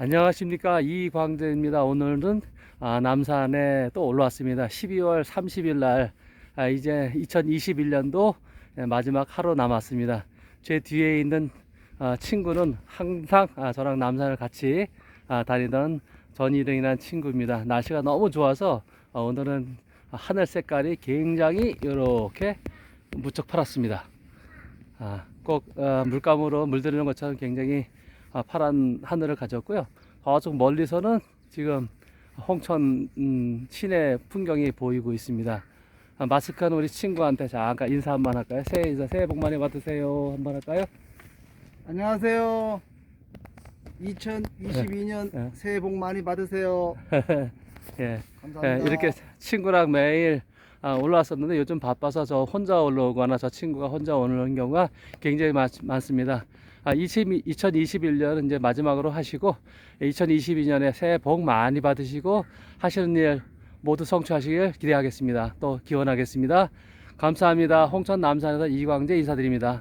안녕하십니까 이광재입니다. 오늘은 아, 남산에 또 올라왔습니다. 12월 30일 날 아, 이제 2021년도 마지막 하루 남았습니다. 제 뒤에 있는 아, 친구는 항상 아, 저랑 남산을 같이 아, 다니던 전일행이라는 친구입니다. 날씨가 너무 좋아서 어, 오늘은 하늘 색깔이 굉장히 이렇게 무척 파랗습니다. 아, 꼭 어, 물감으로 물들이는 것처럼 굉장히 아, 파란 하늘을 가졌고요. 저쪽 멀리서는 지금 홍천 음, 시내 풍경이 보이고 있습니다. 아, 마스크한 우리 친구한테 잠깐 인사 한번 할까요? 새해 인사, 새해 복 많이 받으세요. 한번 할까요? 안녕하세요. 2022년 네. 새해 복 많이 받으세요. 예, 감사합니다. 예, 이렇게 친구랑 매일 아, 올라왔었는데 요즘 바빠서 저 혼자 올라오거나 저 친구가 혼자 오는 경우가 굉장히 많, 많습니다. 아, 2021년 이제 마지막으로 하시고 2022년에 새해 복 많이 받으시고 하시는 일 모두 성취하시길 기대하겠습니다. 또 기원하겠습니다. 감사합니다. 홍천 남산에서 이광재 인사드립니다.